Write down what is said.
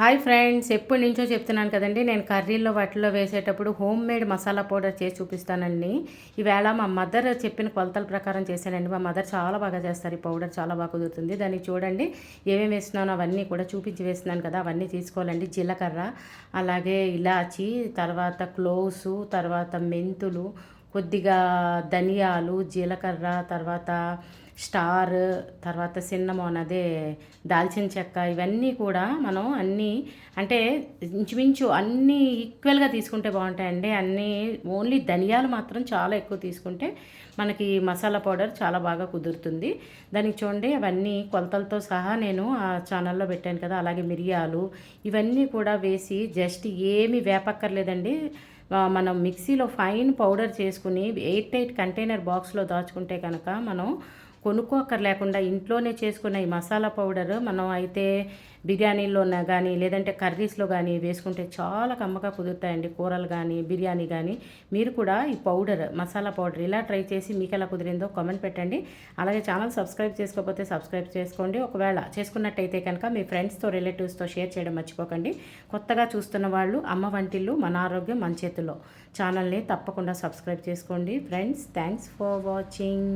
Hi friends ఎప్పటి నుంచో చెప్తున్నాను కదండి నేను కర్రీల్లో వాటిల్లో వేసేటప్పుడు హోమ్ మేడ్ మసాలా పౌడర్ చేసి చూపిస్తానండి. ఈవేళ మా మదర్ చెప్పిన కొలతల ప్రకారం చేశానండి మా మదర్ చాలా బాగా చేస్తారు ఈ పౌడర్ చాలా బాగా కుదురుతుంది. దాన్ని చూడండి ఏమేమి వేస్తున్నానో అవన్నీ కూడా చూపించి వేస్తున్నాను కదా అవన్నీ తీసుకోవాలండి. జీలకర్ర అలాగే ఇలాచి తర్వాత క్లోవ్స్ తర్వాత మెంతులు కొద్దిగా ధనియాలు జీలకర్ర తర్వాత స్టార్ తర్వాత సిన్నమోన్ అదే దాల్చిన చెక్క ఇవన్నీ కూడా మనం అన్నీ అంటే ఇంచుమించు అన్నీ ఈక్వల్గా తీసుకుంటే బాగుంటాయండి. అన్నీ ఓన్లీ ధనియాలు మాత్రం చాలా ఎక్కువ తీసుకుంటే మనకి మసాలా పౌడర్ చాలా బాగా కుదురుతుంది. దానికి చూడండి అవన్నీ కొలతలతో సహా నేను ఆ ఛానల్లో పెట్టాను కదా అలాగే మిరియాలు ఇవన్నీ కూడా వేసి జస్ట్ ఏమి వేపక్కర్లేదండి. మనం మిక్సీలో ఫైన్ పౌడర్ చేసుకుని ఎయిట్ ఎయిట్ కంటైనర్ బాక్స్లో దాచుకుంటే కనుక మనం కొనుక్కోక్కర్ లేకుండా ఇంట్లోనే చేసుకున్న ఈ మసాలా పౌడర్ మనం అయితే బిర్యానీలో కానీ లేదంటే కర్రీస్లో కానీ వేసుకుంటే చాలా కమ్మగా కుదురుతాయండి. కూరలు కానీ బిర్యానీ కానీ మీరు కూడా ఈ పౌడర్ మసాలా పౌడర్ ఇలా ట్రై చేసి మీకు ఎలా కుదిరిందో కామెంట్ పెట్టండి. అలాగే ఛానల్ సబ్స్క్రైబ్ చేసుకోకపోతే సబ్స్క్రైబ్ చేసుకోండి. ఒకవేళ చేసుకున్నట్టయితే కనుక మీ ఫ్రెండ్స్తో రిలేటివ్స్తో షేర్ చేయడం మర్చిపోకండి. కొత్తగా చూస్తున్న వాళ్ళు అమ్మ వంటిల్లు మన ఆరోగ్యం మన చేతుల్లో. ఛానల్ని తప్పకుండా సబ్స్క్రైబ్ చేసుకోండి. Friends thanks for watching.